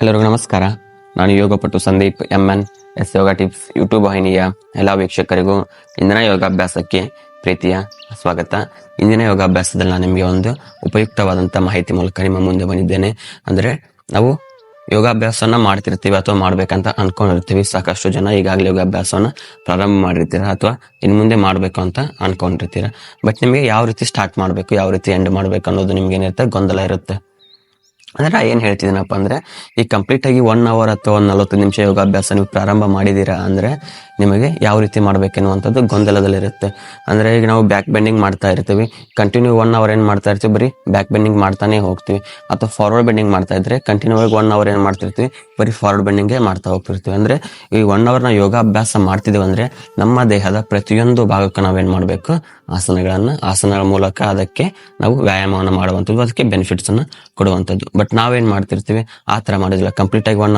ಎಲ್ಲರಿಗೂ ನಮಸ್ಕಾರ. ನಾನು ಯೋಗಪಟು Sandeep M N S yoga tips YouTube ವಾಹಿನಿಯ ಎಲ್ಲ ವೀಕ್ಷಕರಿಗೂ ಇಂದಿನ ಯೋಗಾಭ್ಯಾಸಕ್ಕೆ ಪ್ರೀತಿಯ ಸ್ವಾಗತ. ಇಂದಿನ ಯೋಗಾಭ್ಯಾಸದಲ್ಲಿ ನಾನು ನಿಮಗೆ ಒಂದು ಉಪಯುಕ್ತವಾದಂಥ ಮಾಹಿತಿ ಮೂಲಕ ನಿಮ್ಮ ಮುಂದೆ ಬಂದಿದ್ದೇನೆ. ಅಂದರೆ ನಾವು ಯೋಗಾಭ್ಯಾಸನ ಮಾಡ್ತಿರ್ತೀವಿ ಅಥವಾ ಮಾಡ್ಬೇಕಂತ ಅನ್ಕೊಂಡಿರ್ತೀವಿ. ಸಾಕಷ್ಟು ಜನ ಈಗಾಗಲೇ ಯೋಗಾಭ್ಯಾಸವನ್ನು ಪ್ರಾರಂಭ ಮಾಡಿರ್ತೀರ ಅಥವಾ ಇನ್ನು ಮುಂದೆ ಮಾಡಬೇಕು ಅಂತ ಅನ್ಕೊಂಡಿರ್ತೀರ. ಬಟ್ ನಿಮಗೆ ಯಾವ ರೀತಿ ಸ್ಟಾರ್ಟ್ ಮಾಡಬೇಕು, ಯಾವ ರೀತಿ ಎಂಡ್ ಮಾಡಬೇಕು ಅನ್ನೋದು ನಿಮ್ಗೆ ಏನಿರುತ್ತೆ, ಗೊಂದಲ ಇರುತ್ತೆ. ಅಂದ್ರೆ ಏನು ಹೇಳ್ತಿದ್ದೀನಪ್ಪ ಅಂದ್ರೆ, ಈ ಕಂಪ್ಲೀಟ್ ಆಗಿ ಒನ್ ಅವರ್ ಅಥವಾ ಒಂದು ನಲವತ್ತು ನಿಮಿಷ ಯೋಗಾಭ್ಯಾಸ ನೀವು ಪ್ರಾರಂಭ ಮಾಡಿದ್ದೀರಾ ಅಂದ್ರೆ, ನಿಮಗೆ ಯಾವ ರೀತಿ ಮಾಡ್ಬೇಕೆನ್ನುವಂಥದ್ದು ಗೊಂದಲದಲ್ಲಿರುತ್ತೆ. ಅಂದ್ರೆ ಈಗ ನಾವು ಬ್ಯಾಕ್ ಬೆಂಡಿಂಗ್ ಮಾಡ್ತಾ ಇರ್ತೀವಿ ಕಂಟಿನ್ಯೂ ಒನ್ ಅವರ್ ಏನ್ ಮಾಡ್ತಾ ಇರ್ತೀವಿ, ಬರೀ ಬ್ಯಾಕ್ ಬೆಂಡಿಂಗ್ ಮಾಡ್ತಾನೆ ಹೋಗ್ತೀವಿ. ಅಥವಾ ಫಾರ್ವರ್ಡ್ ಬೆಂಡಿಂಗ್ ಮಾಡ್ತಾ ಇದ್ರೆ ಕಂಟಿನ್ಯೂ ಆಗಿ ಒನ್ ಅವರ್ ಏನ್ ಮಾಡ್ತಿರ್ತೀವಿ, ಬರೀ ಫಾರ್ವರ್ಡ್ ಬೆಂಡಿಂಗೇ ಮಾಡ್ತಾ ಹೋಗ್ತಿರ್ತೀವಿ. ಅಂದ್ರೆ, ಈ ಒನ್ ಅವರ್ ನಾವು ಯೋಗಾಭ್ಯಾಸ ಮಾಡ್ತಿದ್ದೀವಿ ಅಂದ್ರೆ, ನಮ್ಮ ದೇಹದ ಪ್ರತಿಯೊಂದು ಭಾಗಕ್ಕೂ ನಾವೇನು ಮಾಡಬೇಕು, ಆಸನಗಳನ್ನ, ಆಸನಗಳ ಮೂಲಕ ಅದಕ್ಕೆ ನಾವು ವ್ಯಾಯಾಮವನ್ನು ಮಾಡುವಂಥದ್ದು, ಅದಕ್ಕೆ ಬೆನಿಫಿಟ್ಸ್ ಅನ್ನ ಕೊಡುವಂಥದ್ದು. ಬಟ್ ನಾವೇನ್ ಮಾಡ್ತಿರ್ತೀವಿ ಆ ತರ ಮಾಡೋದಿಲ್ಲ ಕಂಪ್ಲೀಟ್ ಆಗಿ ಒನ್